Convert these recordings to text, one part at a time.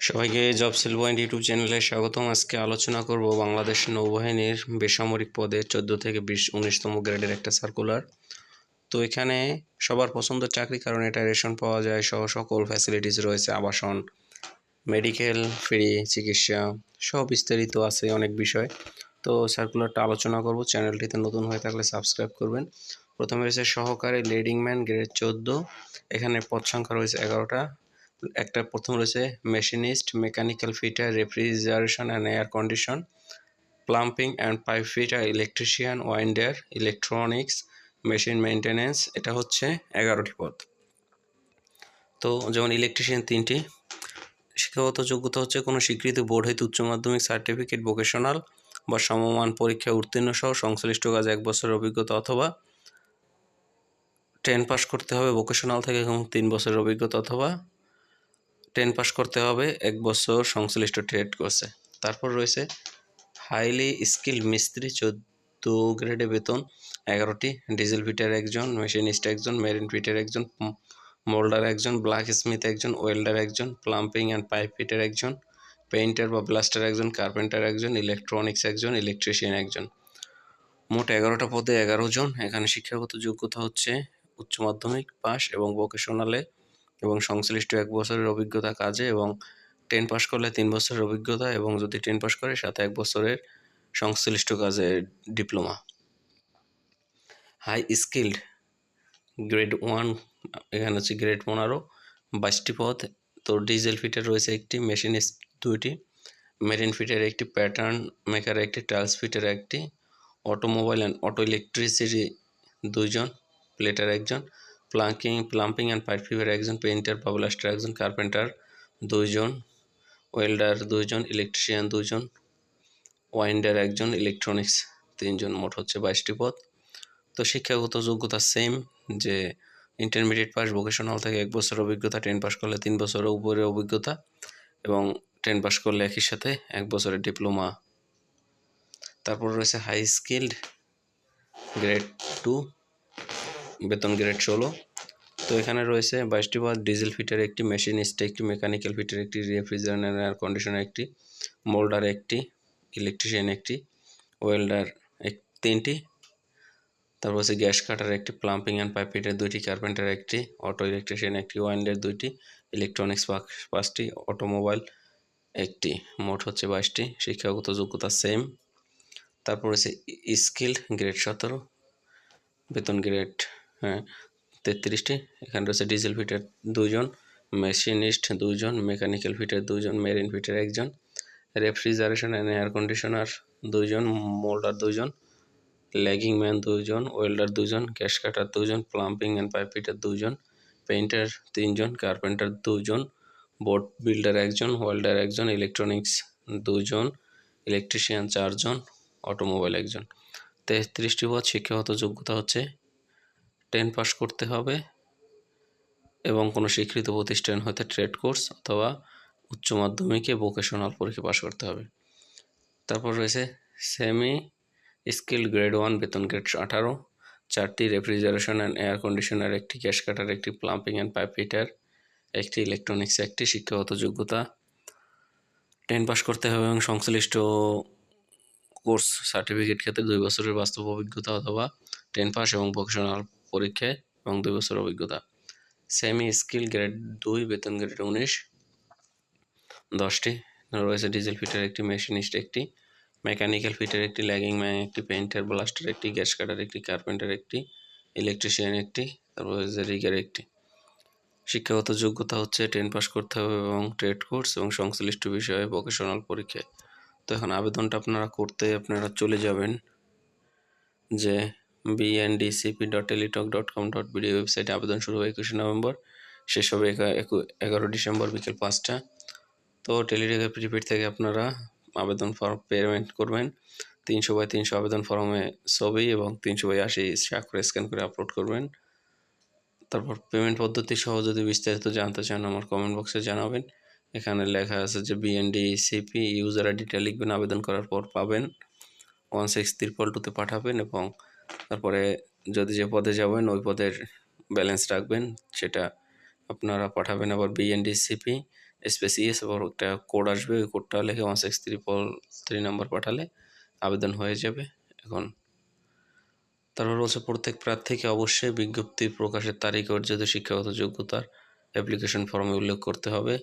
সবাইকে job sell point YouTube চ্যানেলে স্বাগতম। আজকে আলোচনা করব বাংলাদেশ নৌবাহিনীর বেসামরিক পদে চোদ্দ থেকে বিশ উনিশতম গ্রেডের একটা সার্কুলার তো এখানে সবার পছন্দ চাকরি কারণ এটা রেশন পাওয়া যায়, সহ সকল ফ্যাসিলিটিস রয়েছে, আবাসন মেডিকেল ফ্রি চিকিৎসা, সব বিস্তারিত আছে অনেক বিষয়। তো সার্কুলারটা আলোচনা করব, চ্যানেলটিতে নতুন হয়ে থাকলে সাবস্ক্রাইব করবেন। প্রথমে রয়েছে সহকারী লিডিং ম্যান গ্রেড চোদ্দ। এখানে পদ সংখ্যা রয়েছে এগারোটা। একটা প্রথম রয়েছে machinist mechanical fitter refrigeration and air condition plumbing and pipe fitter electrician winder electronics machine maintenance এটা হচ্ছে এগারোটি পদ। তো যেমন ইলেকট্রিশিয়ান তিনটি, শিক্ষাগত যোগ্যতা হচ্ছে কোনো স্বীকৃত বোর্ড হইতে উচ্চ মাধ্যমিক সার্টিফিকেট ভোকেশনাল বা সমমান পরীক্ষায় উত্তীর্ণ সহ সংশ্লিষ্ট কাজ এক বছরের অভিজ্ঞতা অথবা টেন পাস করতে হবে ভোকেশনাল থেকে এবং তিন বছরের অভিজ্ঞতা অথবা টেন পাস করতে হবে, এক বছর সংশ্লিষ্ট ট্রেড কোর্সে তারপর রয়েছে হাইলি স্কিল মিস্ত্রি, চোদ্দ গ্রেডে বেতন, এগারোটি ডিজেল ফিটার একজন মেশিনিস্ট একজন মেরিন ফিটার একজন মোল্ডার একজন ব্ল্যাক স্মিথ একজন ওয়েল্ডার একজন প্লাম্পিং অ্যান্ড পাইপ ফিটার একজন পেইন্টার বা ব্লাস্টার একজন কার্পেন্টার একজন ইলেকট্রনিক্স একজন ইলেকট্রিশিয়ান একজন। মোট এগারোটা পদে এগারো জন। এখানে শিক্ষাগত যোগ্যতা হচ্ছে উচ্চ মাধ্যমিক পাস এবং ভোকেশনালে এবং সংশ্লিষ্ট এক বছরের অভিজ্ঞতা কাজে এবং টেন পাস করলে তিন বছরের অভিজ্ঞতা এবং যদি টেন পাস করে, সাথে এক বছরের সংশ্লিষ্ট কাজে diploma high skilled grade one এখানে হচ্ছে গ্রেড পনেরো, বাইশটি পথ। তো ডিজেল ফিটার রয়েছে একটি মেশিন দুইটি মেরিন ফিটার একটি প্যাটার্ন মেকার একটি টাইলস ফিটার একটি অটোমোবাইল অ্যান্ড অটো ইলেকট্রিসিটি দুইজন প্লেটার একজন। Planking, plumbing and pipe fever একজন পেইন্টার বা ব্লাস্টার একজন কার্পেন্টার, দুইজন ওয়েল্ডার, দুইজন ইলেকট্রিশিয়ান, দুইজন ওয়াইন্ডার, একজন ইলেকট্রনিক্স, তিনজন মোট হচ্ছে বাইশটি পদ। তো শিক্ষাগত যোগ্যতা সেম যে ইন্টারমিডিয়েট পাস ভোকেশনাল থেকে এক বছর অভিজ্ঞতা টেন পাস করলে তিন বছরের উপরে অভিজ্ঞতা এবং টেন পাস করলে একই সাথে এক বছরের ডিপ্লোমা তারপর রয়েছে হাই স্কিল্ড গ্রেড টু বেতন গ্রেড ষোলো। তো এখানে রয়েছে বাইশটি পদ ডিজেল ফিটার একটি মেশিনিস্ট একটি, মেকানিক্যাল ফিটার একটি, রেফ্রিজারেটর কন্ডিশনার একটি, মোল্ডার একটি, ইলেকট্রিশিয়ান একটি, ওয়েল্ডার এক, তিনটি। তারপর হচ্ছে গ্যাস কাটার একটি, প্লাম্পিং অ্যান্ড পাইপ ফিটার দুইটি, কার্পেন্টার একটি, অটো ইলেকট্রিশিয়ান একটি, ওয়াইন্ডার দুইটি, ইলেকট্রনিক্স পাঁচটি, অটোমোবাইল একটি, মোট হচ্ছে বাইশটি। শিক্ষাগত যোগ্যতা সেম। তারপর হচ্ছে স্কিল গ্রেড সতেরো, বেতন গ্রেড হ্যাঁ তেত্রিশটি, এখানে রয়েছে ডিজেল ফিটার দুজন মেশিনিস্ট দুজন মেকানিক্যাল ফিটার দুজন মেরিন ফিটার একজন রেফ্রিজারেশন অ্যান্ড এয়ার কন্ডিশনার দুজন মোল্ডার দুজন ল্যাগিং ম্যান দুজন ওয়েল্ডার দুজন গ্যাস কাটার দুজন প্লাম্পিং অ্যান্ড পাইপ ফিটার দুজন পেইন্টার তিনজন কার্পেন্টার দুজন বোর্ড বিল্ডার একজন ওয়েল্ডার একজন ইলেকট্রনিক্স দুজন ইলেকট্রিশিয়ান চারজন অটোমোবাইল একজন। তেত্রিশটি পদ শিক্ষাগত যোগ্যতা হচ্ছে টেন পাস করতে হবে এবং কোনো স্বীকৃত প্রতিষ্ঠান হতে ট্রেড কোর্স অথবা উচ্চ মাধ্যমিকে ভোকেশনাল পরীক্ষা পাশ করতে হবে। তারপর রয়েছে সেমি স্কিল গ্রেড ওয়ান বেতন গ্রেড আঠারো, চারটি রেফ্রিজারেশন অ্যান্ড এয়ার কন্ডিশনার একটি গ্যাস কাটার, একটি প্লাম্পিং অ্যান্ড পাইপ হিটার একটি ইলেকট্রনিক্স একটি শিক্ষাগত যোগ্যতা। টেন পাস করতে হবে এবং সংশ্লিষ্ট কোর্স সার্টিফিকেট ক্ষেত্রে দুই বছরের বাস্তব অভিজ্ঞতা অথবা টেন পাস এবং ভোকেশনাল পরীক্ষায় এবং দুই বছর অভিজ্ঞতা। সেমি স্কিল গ্রেড দুই, বেতন গ্রেড উনিশ, দশটি। রয়েছে ডিজেল ফিটার একটি মেশিনিস্ট একটি মেকানিক্যাল ফিটার একটি ল্যাগিং ম্যান একটি পেন্টার ব্লাস্টার একটি গ্যাস কাটার একটি কার্পেন্টার একটি ইলেকট্রিশিয়ান একটি, তারপর রিগার একটি। শিক্ষাগত যোগ্যতা হচ্ছে টেন পাস করতে হবে এবং ট্রেড কোর্স এবং সংশ্লিষ্ট বিষয়ে ভোকেশনাল পরীক্ষায়। তো এখন আবেদনটা আপনারা করতে আপনারা চলে যাবেন যে BNDCP dot Teletalk dot com dot BD ওয়েবসাইটে আবেদন শুরু হবে একুশে নভেম্বর। শেষ হবে এগারো ডিসেম্বর বিকেল পাঁচটা। তো টেলিটকের প্রিপেড থেকে আপনারা আবেদন ফর্ম পেমেন্ট করবেন। তিনশো বাই তিনশো আবেদন ফর্মে ছবি এবং তিনশো বাই আশি স্বাক্ষর স্ক্যান করে আপলোড করবেন। তারপর পেমেন্ট পদ্ধতি সহ যদি বিস্তারিত জানতে চান আমার কমেন্ট বক্সে জানাবেন। এখানে লেখা আছে যে বিএনডি সিপি ইউজার আইডিটা লিখবেন, আবেদন করার পর পাবেন। ওয়ান সিক্স ত্রিপল টুতে পাঠাবেন এবং তারপরে যদি যে পদে যাবেন, ওই পদের ব্যালেন্স রাখবেন। সেটা আপনারা পাঠাবেন আবার বিএনডি সিপি স্পেসিএস এবং একটা কোড আসবে। ওই কোডটা লিখে one six triple three number পাঠালে আবেদন হয়ে যাবে এখন। তারপর বলছে, প্রত্যেক প্রার্থীকে অবশ্যই বিজ্ঞপ্তি প্রকাশের তারিখে, অর্জিত শিক্ষাগত যোগ্যতার অ্যাপ্লিকেশন ফর্মে উল্লেখ করতে হবে।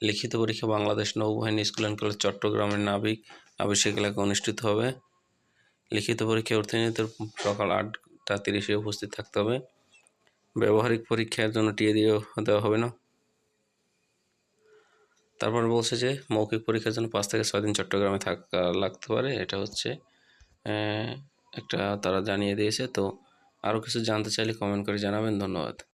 লিখিত পরীক্ষা বাংলাদেশ নৌবাহিনী স্কুল অ্যান্ড কলেজ চট্টগ্রামের নাবিক আবাসিক এলাকায় অনুষ্ঠিত হবে। লিখিত পরীক্ষায় অর্থনীতির সকাল আটটা তিরিশে উপস্থিত থাকতে হবে। ব্যবহারিক পরীক্ষার জন্য টিএ দিয়ে দেওয়া হবে না। তারপর বলছে যে, মৌখিক পরীক্ষার জন্য পাঁচ থেকে ছয় দিন চট্টগ্রামে থাকা লাগতে পারে। এটা হচ্ছে একটা তারা জানিয়ে দিয়েছে। তো আরও কিছু জানতে চাইলে কমেন্ট করে জানাবেন। ধন্যবাদ।